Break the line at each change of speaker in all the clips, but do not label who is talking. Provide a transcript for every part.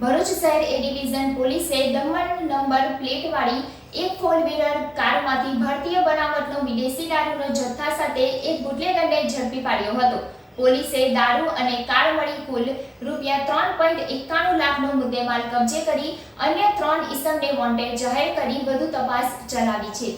ભરૂચ શહેર એ ડિવિઝન પોલીસે દમણ નંબર પ્લેટવાળી એક ફોર વ્હીલર કારમાંથી ભારતીય બનાવટનો વિદેશી દારૂનો જથ્થા સાથે એક બુટલેગરને ઝડપી પાડ્યો હતો. પોલીસે દારૂ અને કાર મળી કુલ રૂપિયા ત્રણ પોઈન્ટ એકાણું લાખનો મુદ્દેમાલ કબજે કરી અન્ય ત્રણ ઇસમને વોન્ટેડ જાહેર કરી વધુ તપાસ ચલાવી છે.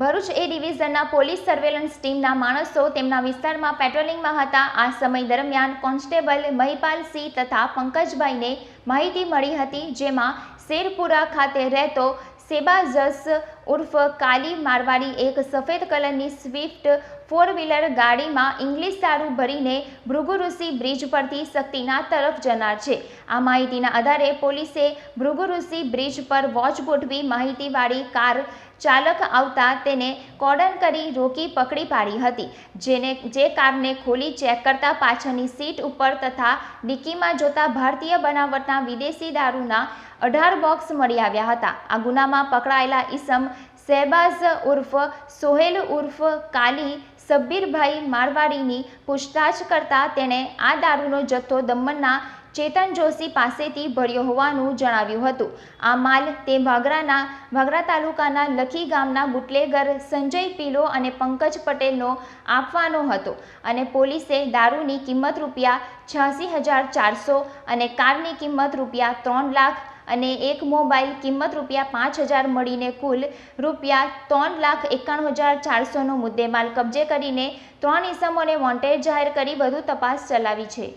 ભરૂચ એ ડિવિઝનના પોલીસ સર્વેલન્સ ટીમના માણસો તેમના વિસ્તારમાં પેટ્રોલિંગમાં હતા. આ સમય દરમિયાન કોન્સ્ટેબલ મહિપાલસિંહ તથા પંકજભાઈને માહિતી મળી હતી, જેમાં શેરપુરા ખાતે રહેતો સેબાઝસ ઉર્ફ કાલી મારવાડી એક સફેદ કલરની સ્વિફ્ટ ફોર વ્હીલર ગાડીમાં ઇંગ્લિશ દારૂ ભરીને ભૃગુઋષિ બ્રિજ પરથી શક્તિનાથ તરફ જનાર છે. આ માહિતીના આધારે પોલીસે ભૃગુઋષિ બ્રિજ પર વોચ ગોઠવી માહિતીવાળી કાર ચાલક આવતા તેને કોર્ડન કરી રોકી પકડી પાડી હતી, જેને, જે કારને ખોલી ચેક કરતા પાછળની સીટ ઉપર તથા ડિક્કીમાં જોતા ભારતીય બનાવટના વિદેશી દારૂના અઢાર બોક્સ મળી આવ્યા હતા. આ ગુનામાં પકડાયેલા ઈસમ શહેબાઝ ઉર્ફ, સોહેલ ઉર્ફ, કાલી, સબ્બીરભાઈ મારવાડીની પૂછતાછ કરતા તેણે આ દારૂનો જથ્થો દમણના ચેતન જોશી પાસેથી ભર્યો હોવાનું જણાવ્યું હતું. આ માલ તે વાગરાના, વાગરા તાલુકાના લખી ગામના બુટલેગર સંજય પીલો અને પંકજ પટેલનો આપવાનો હતો અને પોલીસે દારૂની કિંમત રૂપિયા છ્યાસી હજાર ચારસો અને કારની કિંમત રૂપિયા ત્રણ લાખ અને એક મોબાઈલ કિંમત રૂપિયા પાંચ હજાર મળીને કુલ રૂપિયા ત્રણ લાખ એકાણું હજાર ચારસોનો મુદ્દેમાલ કબજે કરીને ત્રણ ઇસમોને વોન્ટેડ જાહેર કરી વધુ તપાસ ચલાવી છે.